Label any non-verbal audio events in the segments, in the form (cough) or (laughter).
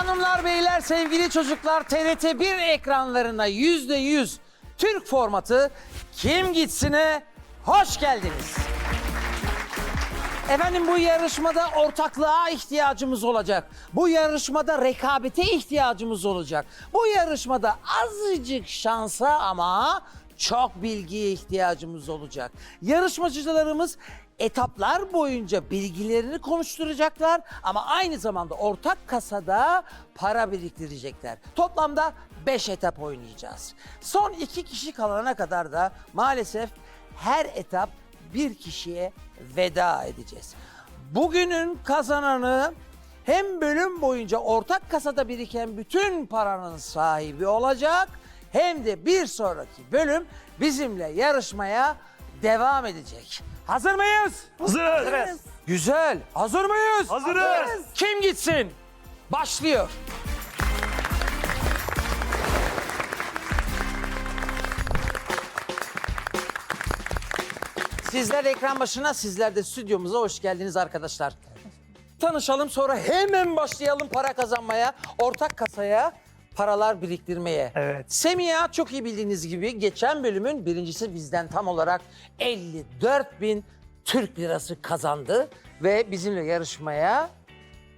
Hanımlar beyler sevgili çocuklar TRT 1 ekranlarına yüzde yüz Türk formatı Kim Gitsin'e hoş geldiniz. Efendim bu yarışmada ortaklığa ihtiyacımız olacak. Bu yarışmada rekabete ihtiyacımız olacak. Bu yarışmada azıcık şansa ama çok bilgiye ihtiyacımız olacak. Yarışmacılarımız etaplar boyunca bilgilerini konuşturacaklar ama aynı zamanda ortak kasada para biriktirecekler. Toplamda 5 etap oynayacağız. Son iki kişi kalana kadar da maalesef her etap bir kişiye veda edeceğiz. Bugünün kazananı hem bölüm boyunca ortak kasada biriken bütün paranın sahibi olacak hem de bir sonraki bölüm bizimle yarışmaya devam edecek. Hazır mıyız? Hazırız. Güzel. Hazır mıyız? Hazırız. Kim gitsin? Başlıyor. Sizler ekran başına, sizler de stüdyomuza hoş geldiniz arkadaşlar. Tanışalım sonra hemen başlayalım para kazanmaya, ortak kasaya paralar biriktirmeye. Evet. Semiha çok iyi bildiğiniz gibi geçen bölümün birincisi bizden tam olarak 54 bin Türk lirası kazandı ve bizimle yarışmaya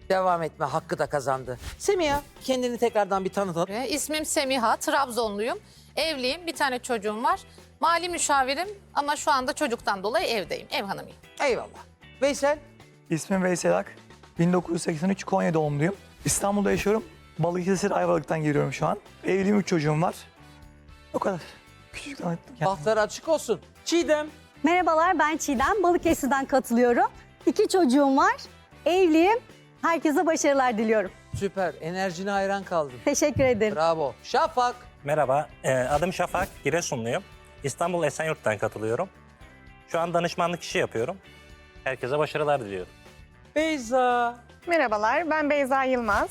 devam etme hakkı da kazandı. Semiha kendini tekrardan bir tanıtalım. Ee, İsmim Semiha, Trabzonluyum. Evliyim, bir tane çocuğum var. Mali müşavirim ama şu anda çocuktan dolayı evdeyim, ev hanımıyım. Eyvallah. Veysel İsmim Veysel Ak. 1983 Konya doğumluyum. İstanbul'da yaşıyorum. Balıkesir Ayvalık'tan geliyorum şu an. Evliyim, üç çocuğum var. O kadar. Küçük tanıttım kendimi. bahtları açık olsun. Çiğdem Merhabalar ben Çiğdem. Balıkesir'den katılıyorum. İki çocuğum var. Evliyim. Herkese başarılar diliyorum. süper enerjine hayran kaldım. Teşekkür ederim. Bravo. Şafak Merhaba, e, adım Şafak, Giresunluyum. İstanbul Esenyurt'tan katılıyorum. Şu an danışmanlık işi yapıyorum. Herkese başarılar diliyorum. Beyza Merhabalar, ben Beyza Yılmaz.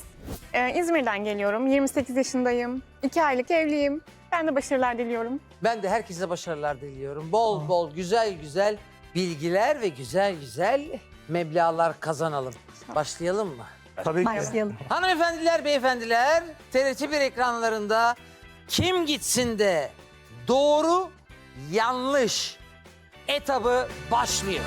Ee, İzmir'den geliyorum. 28 yaşındayım. 2 aylık evliyim. Ben de başarılar diliyorum. Ben de herkese başarılar diliyorum. Bol bol güzel güzel bilgiler ve güzel güzel meblağlar kazanalım. Başlayalım mı? Tabii ki. Başlayalım. Hanımefendiler, beyefendiler, TRT1 ekranlarında kim gitsin de doğru, yanlış etabı başlıyor.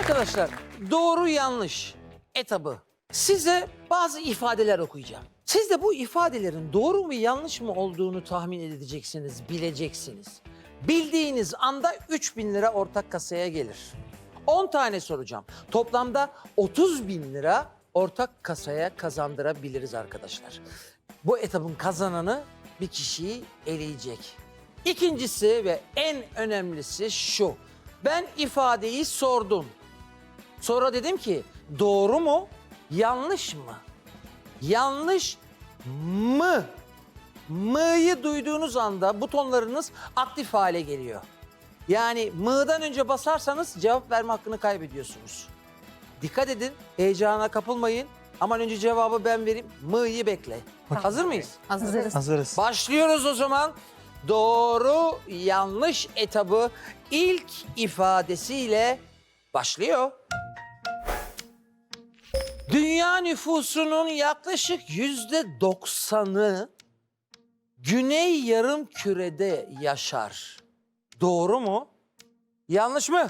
Arkadaşlar, doğru yanlış etabı size bazı ifadeler okuyacağım. Siz de bu ifadelerin doğru mu yanlış mı olduğunu tahmin edeceksiniz, bileceksiniz. Bildiğiniz anda 3000 lira ortak kasaya gelir. 10 tane soracağım. Toplamda 30 bin lira ortak kasaya kazandırabiliriz arkadaşlar. Bu etapın kazananı bir kişiyi eleyecek. İkincisi ve en önemlisi şu. Ben ifadeyi sordum. Sonra dedim ki doğru mu, yanlış mı? Yanlış mı? Mı'yı duyduğunuz anda butonlarınız aktif hale geliyor. Yani mı'dan önce basarsanız cevap verme hakkını kaybediyorsunuz. Dikkat edin, heyecana kapılmayın. Aman önce cevabı ben vereyim. Mı'yı bekle. Hazır mıyız? Hazırız. Hazırız. Başlıyoruz o zaman. Doğru yanlış etabı ilk ifadesiyle başlıyor. Dünya nüfusunun yaklaşık yüzde doksanı güney yarım kürede yaşar. Doğru mu? Yanlış mı?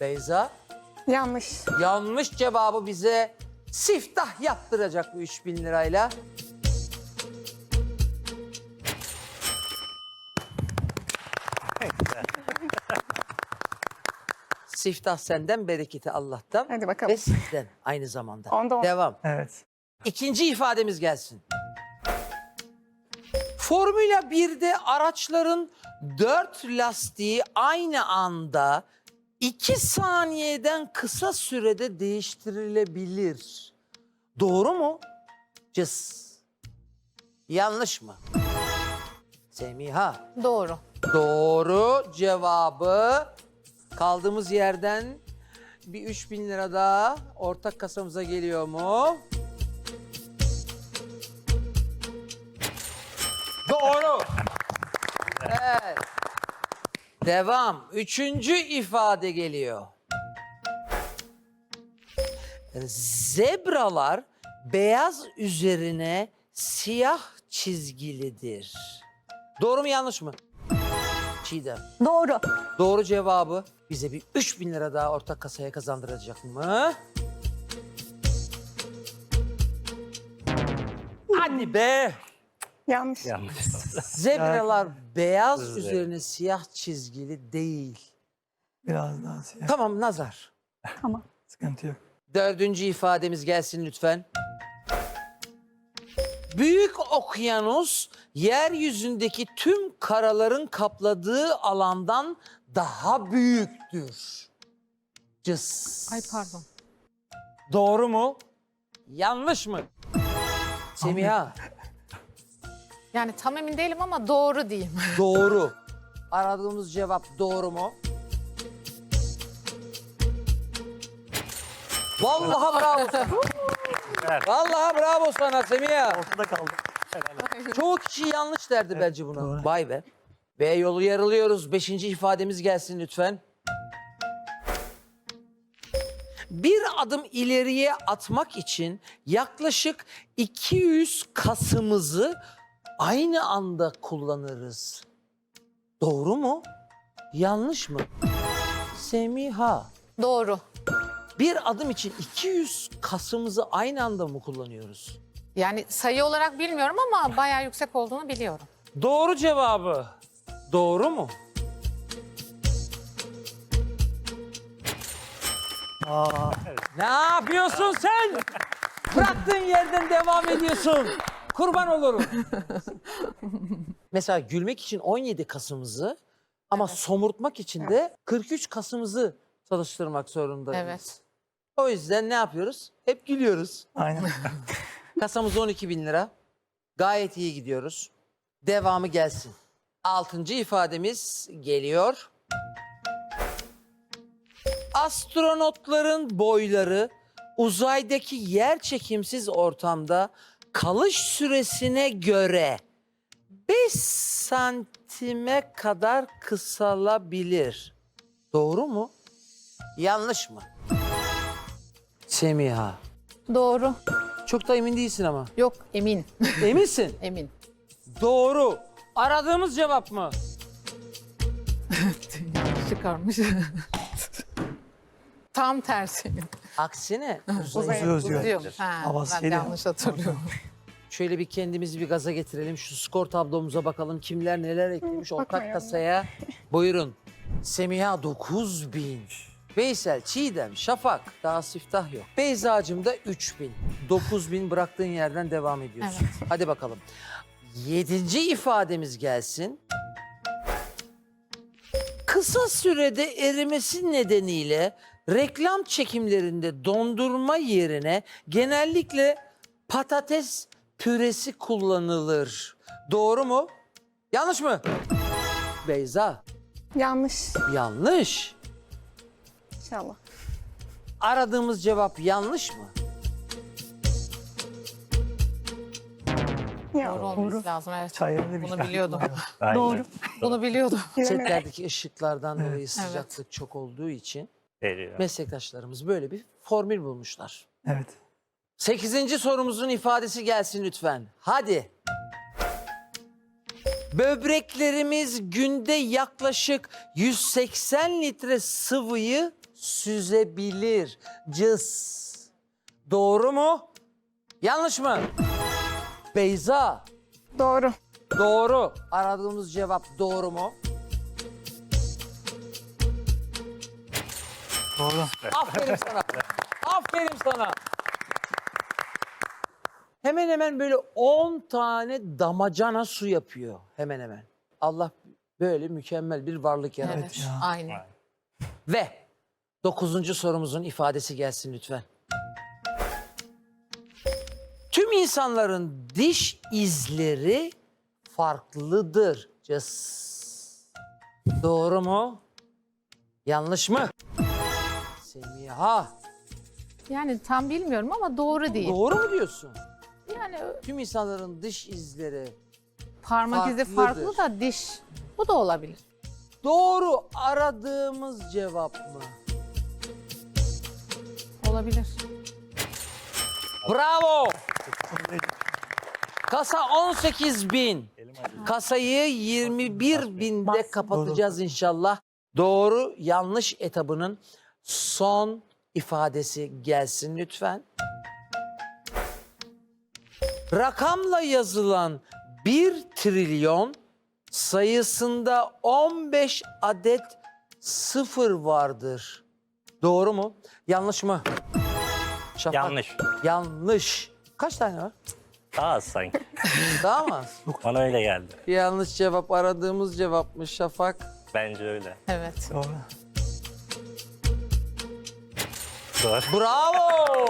Beyza, Yanlış. yanlış cevabı bize siftah yaptıracak bu 3000 lirayla. Siftah senden, bereketi Allah'tan Hadi bakalım. ve sizden aynı zamanda. Onda on. Devam. Evet. İkinci ifademiz gelsin. Formula 1'de araçların dört lastiği aynı anda iki saniyeden kısa sürede değiştirilebilir. Doğru mu? Cız. Yanlış mı? Semiha. Doğru. Doğru cevabı kaldığımız yerden bir 3000 lira daha ortak kasamıza geliyor mu? Doğru. Evet. Devam. Üçüncü ifade geliyor. Zebralar beyaz üzerine siyah çizgilidir. Doğru mu yanlış mı? Çiğdem. Doğru. Doğru cevabı bize bir 3000 lira daha ortak kasaya kazandıracak mı? Hadi be. Yanlış. Yanlış. Zebralar beyaz üzerine siyah çizgili değil. Biraz daha siyah. Tamam nazar. Tamam. Sıkıntı yok. Dördüncü ifademiz gelsin lütfen. Büyük okyanus yeryüzündeki tüm karaların kapladığı alandan daha büyüktür. Cız. Ay pardon. Doğru mu? Yanlış mı? Semiha Yani tam emin değilim ama doğru diyeyim. (laughs) doğru. Aradığımız cevap doğru mu? Vallahi bravo (laughs) sana. Vallahi bravo sana Semiha. Ortada kaldı. Çoğu kişi yanlış derdi bence buna. doğru. Vay be. B yolu yarılıyoruz. Beşinci ifademiz gelsin lütfen. Bir adım ileriye atmak için yaklaşık 200 kasımızı aynı anda kullanırız. Doğru mu? Yanlış mı? Semiha. doğru. Bir adım için 200 kasımızı aynı anda mı kullanıyoruz? Yani sayı olarak bilmiyorum ama bayağı yüksek olduğunu biliyorum. Doğru cevabı. Doğru mu? Aa, Ne yapıyorsun sen? Bıraktığın yerden devam ediyorsun. Kurban olurum. Mesela gülmek için 17 Kasım'ımızı ama somurtmak için de 43 Kasım'ımızı çalıştırmak zorundayız. Evet. O yüzden ne yapıyoruz? Hep gülüyoruz. aynen. (laughs) Kasamız 12 bin lira. Gayet iyi gidiyoruz. Devamı gelsin. Altıncı ifademiz geliyor. Astronotların boyları uzaydaki yer çekimsiz ortamda kalış süresine göre 5 santime kadar kısalabilir. Doğru mu? Yanlış mı? Semiha. Doğru. Çok da emin değilsin ama. Yok emin. (laughs) Eminsin. emin. Doğru. Aradığımız cevap mı? (laughs) Çıkarmış. (laughs) Tam tersi. Aksine Uzay- Uzuyor uzuyor. Uzuyor. Ha, Havası ben geliyor. yanlış hatırlıyorum. şöyle bir kendimizi bir gaza getirelim. Şu skor tablomuza bakalım. Kimler neler eklemiş ortak kasaya. Buyurun. Semiha 9000. Veysel, Çiğdem, Şafak. Daha siftah yok. Beyza'cığım da 3000. 9000 bıraktığın yerden devam ediyorsun. Evet. Hadi bakalım. Yedinci ifademiz gelsin. Kısa sürede erimesi nedeniyle reklam çekimlerinde dondurma yerine genellikle patates püresi kullanılır. Doğru mu? Yanlış mı? Beyza, Yanlış. yanlış. İnşallah. Aradığımız cevap yanlış mı? Ya. Doğru olması lazım evet. Bunu şey- biliyordum. (laughs) Aynen. Doğru. Bunu biliyordum. Setlerdeki ışıklardan dolayı sıcaklık çok olduğu için Veriyor. meslektaşlarımız böyle bir formül bulmuşlar. Evet. Sekizinci sorumuzun ifadesi gelsin lütfen. Hadi. Böbreklerimiz günde yaklaşık 180 litre sıvıyı süzebilir. Cız. Doğru mu? Yanlış mı? Beyza. Doğru. Doğru. Aradığımız cevap doğru mu? Doğru. Aferin sana. Aferin sana. Hemen hemen böyle 10 tane damacana su yapıyor. Hemen hemen. Allah böyle mükemmel bir varlık yarattı. Evet. ya. Aynı. Ve dokuzuncu sorumuzun ifadesi gelsin lütfen. Tüm insanların diş izleri farklıdır. Cız. Doğru mu? Yanlış mı? Semiha. Yani tam bilmiyorum ama doğru değil. Doğru mu diyorsun? Yani Tüm insanların diş izleri parmak izi Farklıdır. farklı da diş. Bu da olabilir. doğru aradığımız cevap mı? Olabilir. Bravo. Kasa 18 bin. Kasayı 21 binde kapatacağız inşallah. Doğru yanlış etabının son ifadesi gelsin lütfen. Rakamla yazılan 1 trilyon sayısında 15 adet sıfır vardır. Doğru mu? Yanlış mı? Şafak. Yanlış. Yanlış. Kaç tane var? Daha az sanki. (laughs) Daha mı az? Bana öyle geldi. Yanlış cevap aradığımız cevapmış Şafak. Bence öyle. Evet. Doğru. Doğru. Bravo!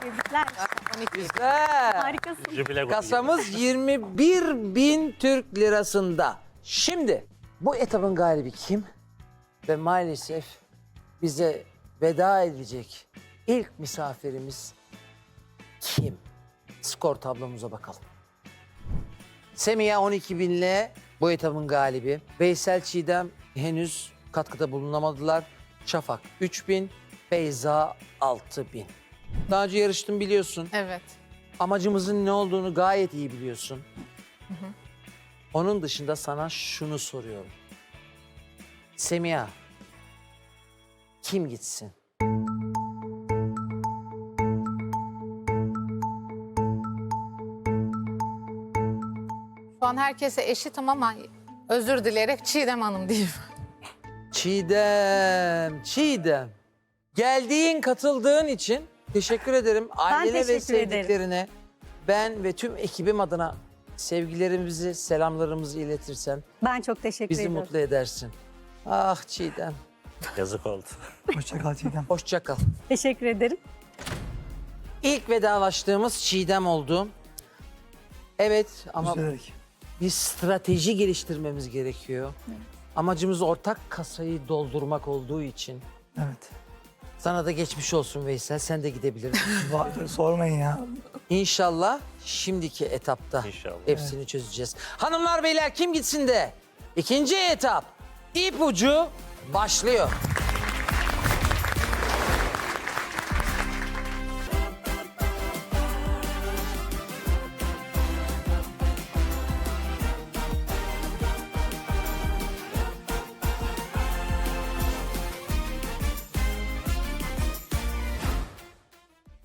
Tebrikler. 12. Güzel. Harikasın. Jübile Kasamız 21 bin Türk lirasında. Şimdi bu etabın galibi kim? Ve maalesef bize veda edecek ilk misafirimiz kim? Skor tablomuza bakalım. Semiha 12 binle bu etabın galibi. Veysel Çiğdem henüz katkıda bulunamadılar. Şafak 3 bin, Beyza 6 bin. Daha önce yarıştım biliyorsun Evet. amacımızın ne olduğunu gayet iyi biliyorsun. Onun dışında sana şunu soruyorum. Semiha, kim gitsin? Şu an herkese eşitim ama özür dileyerek Çiğdem Hanım diyeyim. Çiğdem, Çiğdem. Geldiğin, katıldığın için teşekkür ederim. Ailene ve teşekkür ederim. sevdiklerine ben ve tüm ekibim adına sevgilerimizi, selamlarımızı iletirsen Ben çok teşekkür bizi ediyorum. mutlu edersin. Ah Çiğdem, Yazık oldu. Hoşça kal Çiğdem. hoşça kal. Teşekkür ederim. İlk vedalaştığımız Çiğdem oldu. Evet ama Üzülerek. bir strateji geliştirmemiz gerekiyor. Amacımız ortak kasayı doldurmak olduğu için. Evet. Sana da geçmiş olsun Veysel. Sen de gidebilirsin. (laughs) Va- Sormayın ya. İnşallah şimdiki etapta İnşallah. hepsini çözeceğiz. Hanımlar beyler kim gitsin de ikinci etap ipucu başlıyor.